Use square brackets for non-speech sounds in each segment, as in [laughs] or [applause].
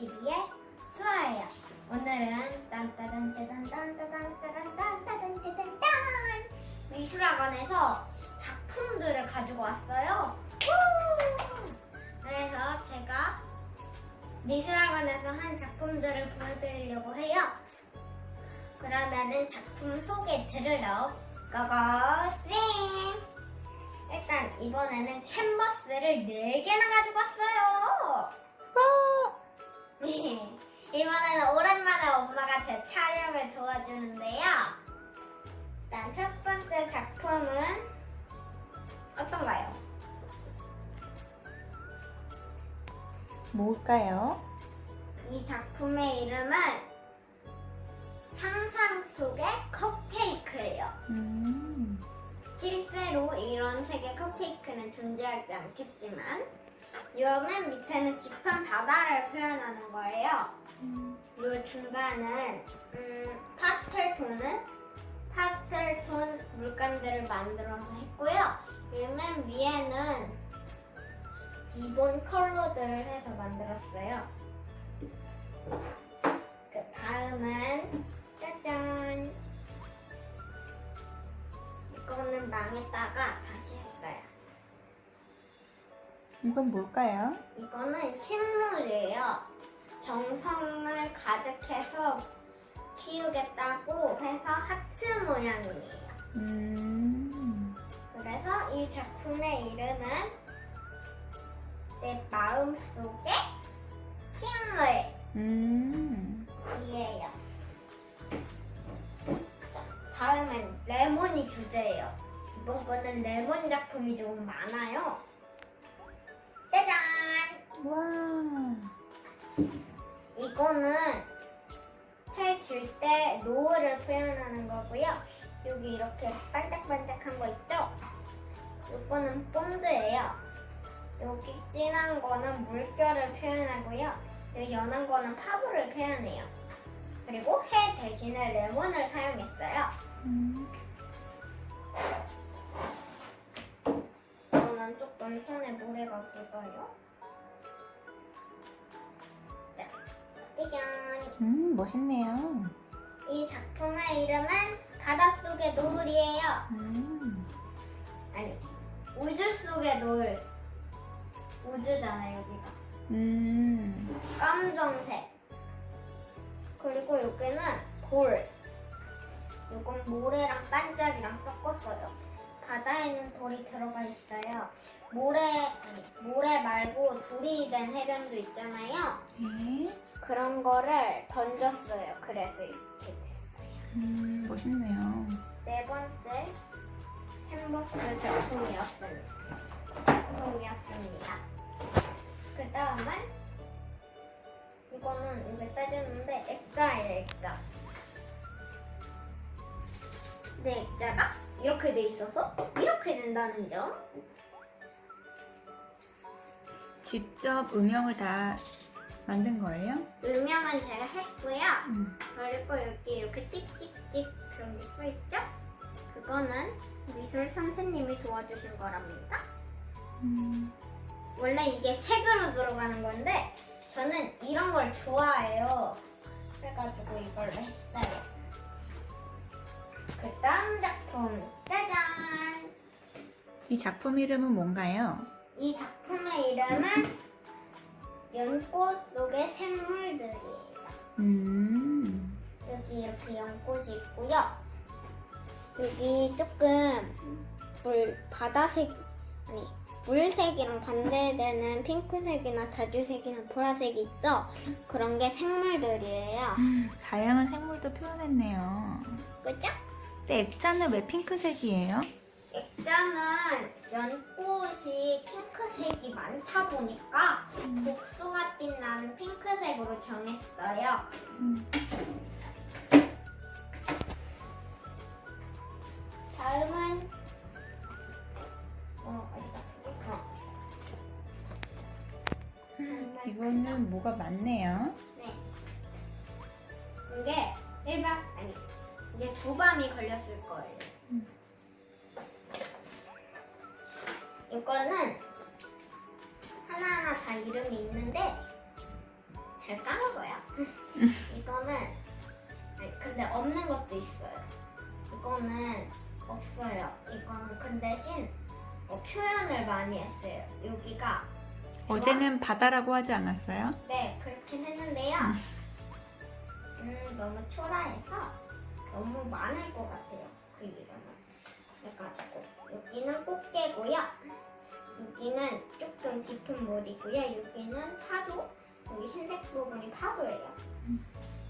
TV의 수아예요. 오늘은 딴따단따단딴따단따단따단따단따단 미술학원에서 작품들을 가지고 왔어요. 우! 그래서 제가 미술학원에서 한 작품들을 보여드리려고 해요. 그러면은 작품 소개 들으러 고고싱! 일단 이번에는 캔버스를 4개나 가지고 왔어요. 네. 이번에는 오랜만에 엄마가 제 촬영을 도와주는데요. 일단 첫 번째 작품은 어떤가요? 뭘까요? 이 작품의 이름은 상상 속의 컵케이크예요. 음, 실제로 이런 색의 컵케이크는 존재하지 않겠지만 요맨 밑에는 깊은 바다를 표현하는 거예요. 그리고 중간은 음, 파스텔 톤은 파스텔 톤 물감들을 만들어서 했고요. 요맨 위에는 기본 컬러들을 해서 만들었어요. 그 다음은 짜잔 이거는 망했다가 다시 했어요. 이건 뭘까요? 이거는 식물이에요. 정성을 가득해서 키우겠다고 해서 하트 모양이에요. 음, 그래서 이 작품의 이름은 내 마음속의 식물이에요. 음, 다음은 레몬이 주제예요. 이번 거는 레몬 작품이 조금 많아요. 와, 이거는 해질 때 노을을 표현하는 거고요. 여기 이렇게 반짝반짝한 거 있죠? 이거는 본드예요. 여기 진한 거는 물결을 표현하고요. 여기 연한 거는 파도를 표현해요. 그리고 해 대신에 레몬을 사용했어요. 음, 이거는 조금 손에 모래가 묻어요. 음, 멋있네요. 이 작품의 이름은 바닷속의 노을이에요. 음, 아니, 우주 속의 노을. 우주잖아요, 여기가. 음, 검정색. 그리고 여기는 돌. 이건 모래랑 반짝이랑 섞었어요. 바다에는 돌이 들어가 있어요. 모래, 아니, 모래 말고 돌이 된 해변도 있잖아요. 네, 그런 거를 던졌어요. 그래서 이렇게 됐어요. 음, 멋있네요. 네 번째 캔버스 작품이었습니다. 작품이었습니다. 그 다음은 이거는 이게 따졌는데 액자예요, 액자. 근데 액자가 이렇게 돼 있어서 이렇게 된다는 점. 직접 음영을 다 만든 거예요? 음영은 제가 했고요. 음, 그리고 여기 이렇게 찍찍찍 그런 게 써있죠? 그거는 미술 선생님이 도와주신 거랍니다. 음, 원래 이게 색으로 들어가는 건데 저는 이런 걸 좋아해요. 그래가지고 이걸로 했어요. 그 다음 작품 짜잔! 이 작품 이름은 뭔가요? 이 작품 의 이름은 연꽃 속의 생물들이에요. 음, 여기 이렇게 연꽃이 있고요. 여기 조금 물 바다색 아니 물색이랑 반대되는 핑크색이나 자주색이나 보라색이 있죠? 그런 게 생물들이에요. 음, 다양한 생물도 표현했네요. 그죠? 근데 액자는 왜 핑크색이에요? 액자는 연꽃이 핑크색이 많다 보니까 복숭아 빛 나는 핑크색으로 정했어요. 음, 다음은 어 어디다 어. 이거는 뭐가 많네요. 네. 이게 1박 아니 이게 두 밤이 걸렸을 거예요. 음. 이거는 하나하나 다 이름이 있는데 잘 까먹어요. [laughs] 이거는 아니, 근데 없는 것도 있어요. 이거는 없어요. 이거는 그 대신 어, 표현을 많이 했어요. 여기가 어제는 바다라고 하지 않았어요? 네 그렇긴 했는데요. 음 너무 초라해서 너무 많을 것 같아요. 그 이름은 그래가지고 여기는 꽃게고요. 여기는 조금 깊은 물이고요. 여기는 파도. 여기 흰색 부분이 파도예요.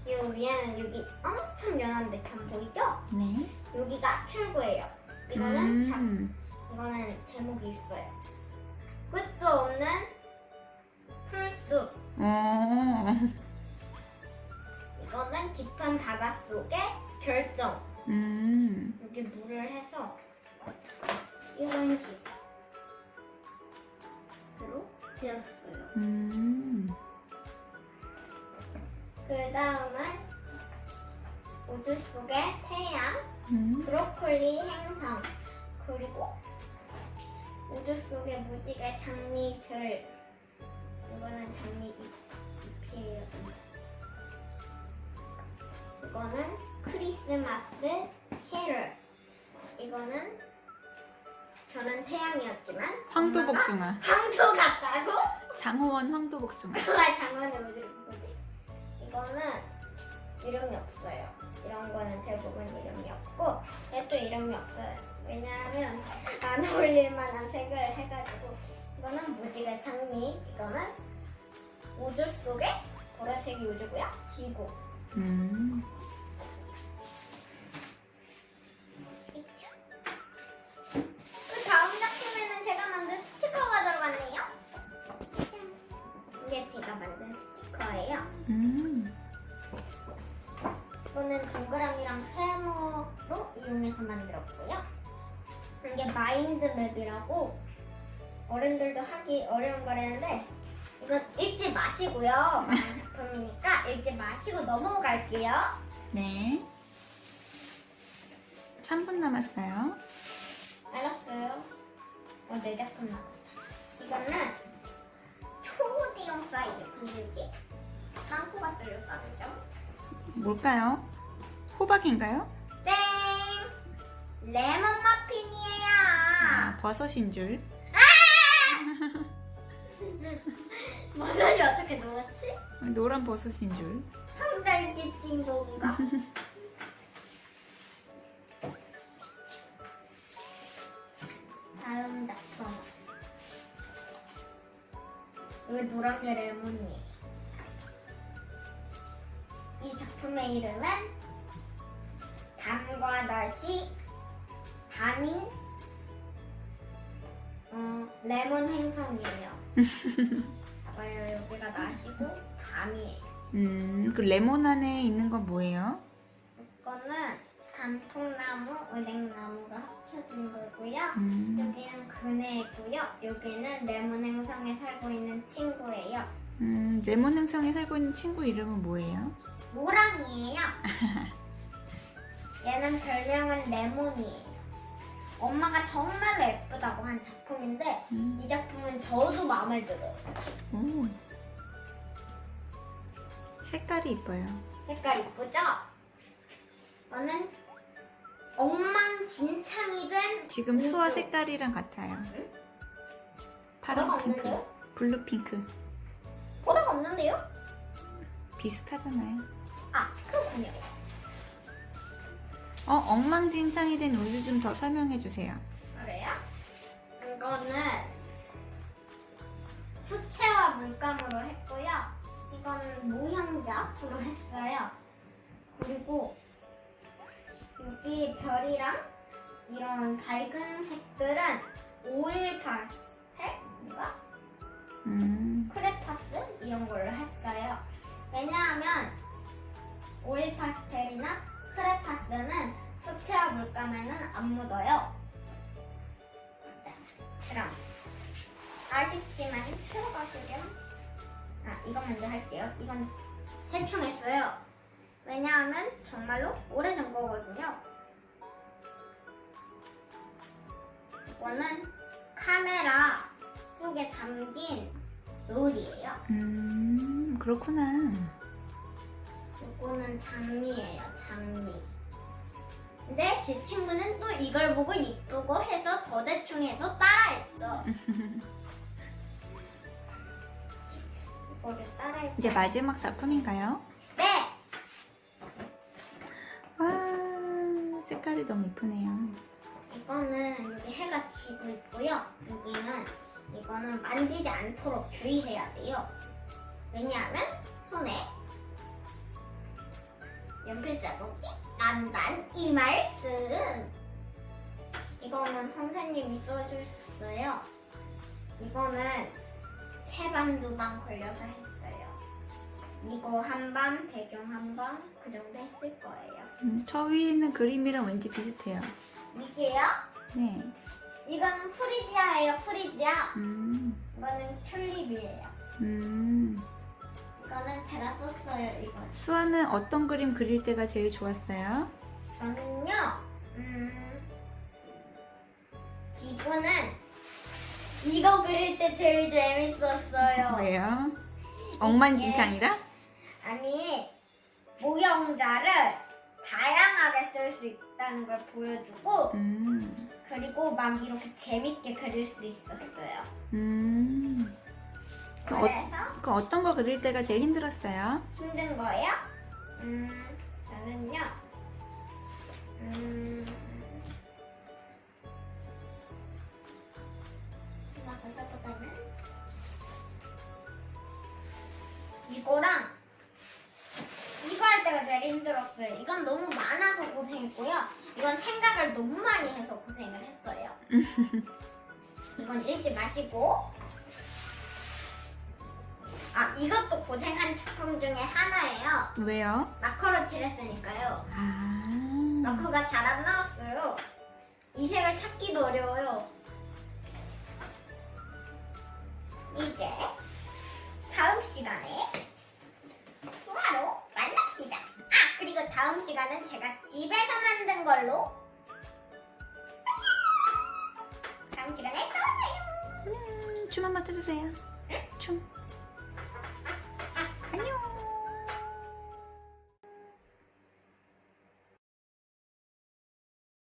이 위에는 여기 엄청 연한 데 참 보이죠? 네. 여기가 출구예요. 이거는 자, 음. 이거는 제목이 있어요. 끝도 없는 풀숲. 어. 이거는 깊은 바닷속의 결정. 음. 여기 물을 해서 이런 식으로 지었어요. 음. 그 다음은 우주 속의 태양, 음. 브로콜리 행성, 그리고 우주 속의 무지개 장미들. 이거는 장미 잎이에요. 이거는 크리스마스 캐럴. 이거는 저는 태양이었지만 황도복숭아. 황도 같다고? 장호원 황도복숭아. 그가 장관의 뭐지? 뭐지? 이거는 이름이 없어요. 이런 거는 대부분 이름이 없고 얘도 이름이 없어요. 왜냐하면 안 어울릴 만한 색을 해가지고 이거는 무지개 장미 이거는 우주 속에 보라색이 우주고요. 지구. 음. 이용해서 만들었고요. 이게 마인드맵이라고 어른들도 하기 어려운 거라는데 이건 읽지 마시고요. [laughs] 작품이니까 읽지 마시고 넘어갈게요. 네. 3분 남았어요. 알았어요. 어, 내 작품 나왔다. 이거는 초대형 사이즈 분들기 빵꾸가 뚫렸다는 점. 뭘까요? 호박인가요? 땡! 레몬 머핀이에요. 아, 버섯인 줄. [laughs] 버섯이 어떻게 놀았지? 노란 버섯인 줄. 황달기 띵동가. 다음 작품. 이거 노란 게 레몬이에요. 이 작품의 이름은 밤과 낮이 밤인 어, 레몬 행성이에요. [laughs] 봐봐요, 여기가 낮이고 밤이에요. 음, 그 레몬 안에 있는 건 뭐예요? 이거는 단풍나무, 은행나무가 합쳐진 거고요. 음, 여기는 그네고요. 여기는 레몬 행성에 살고 있는 친구예요. 음, 레몬 행성에 살고 있는 친구 이름은 뭐예요? 모랑이에요. [laughs] 얘는 별명은 레몬이에요. 엄마가 정말로 예쁘다고 한 작품인데 음, 이 작품은 저도 마음에 들어요. 오. 색깔이 이뻐요. 색깔 이쁘죠? 저는 엉망진창이 된 지금 수화 우주. 색깔이랑 같아요. 보라가 파랑 핑크, 없는데요? 블루 핑크. 보라가 없는데요? 비슷하잖아요. 아 그렇군요. 어, 엉망진창이 된 우주 좀더 설명해 주세요. 그래요? 이거는 수채화 물감으로 했고요. 이거는 모형작으로 했어요. 그리고 여기 별이랑 이런 밝은 색들은 오일 파스텔인가? 음, 크레파스 이런 걸로 했어요. 왜냐하면 오일 파스 감에는 안 묻어요. 자, 그럼 아쉽지만 들어가시렴. 아 이거 먼저 할게요. 이건 대충 했어요. 왜냐하면 정말로 오래전 거거든요. 이거는 카메라 속에 담긴 노을이에요. 음, 그렇구나. 요거는 장미예요, 장미. 근데 제 친구는 또 이걸 보고 이쁘고 해서 더 대충 해서 따라했죠. 이거를 따라했죠. 이제 마지막 작품인가요? 네! 와, 색깔이 너무 이쁘네요. 이거는 여기 해가 지고 있고요. 여기는 이거는 만지지 않도록 주의해야 돼요. 왜냐하면 손에 연필 자국이 난단 이 말씀. 이거는 선생님이 써주셨어요. 이거는 세방두방 걸려서 했어요. 이거 한 방, 배경 한 방, 그 정도 했을 거예요. 음, 저 위에 있는 그림이랑 왠지 비슷해요. 이게요? 네. 이거는 프리지아예요, 프리지아. 음, 이거는 튤립이에요. 음. 이거는 제가 썼어요, 이거. 수아는 어떤 그림 그릴 때가 제일 좋았어요? 저는요, 음, 기구는 이거 그릴 때 제일 재밌었어요. 왜요? 억만진창이라? 아니, 모형자를 다양하게 쓸 수 있다는 걸 보여주고, 음, 그리고 막 이렇게 재밌게 그릴 수 있었어요. 음. 그럼, 어, 그럼 어떤 거 그릴 때가 제일 힘들었어요? 힘든 거예요? 음, 저는요, 음, 생각보다는 이거랑 이거 할 때가 제일 힘들었어요. 이건 너무 많아서 고생했고요. 이건 생각을 너무 많이 해서 고생을 했어요. [laughs] 이건 읽지 마시고 아 이것도 고생한 작품 중에 하나예요. 왜요? 마커로 칠했으니까요. 아, 마커가 잘 안 나왔어요. 이 색을 찾기도 어려워요. 이제 다음 시간에 수화로 만납시다. 아 그리고 다음 시간은 제가 집에서 만든 걸로 다음 시간에 또 만나요. 음, 춤 한번 춰주세요. 춤.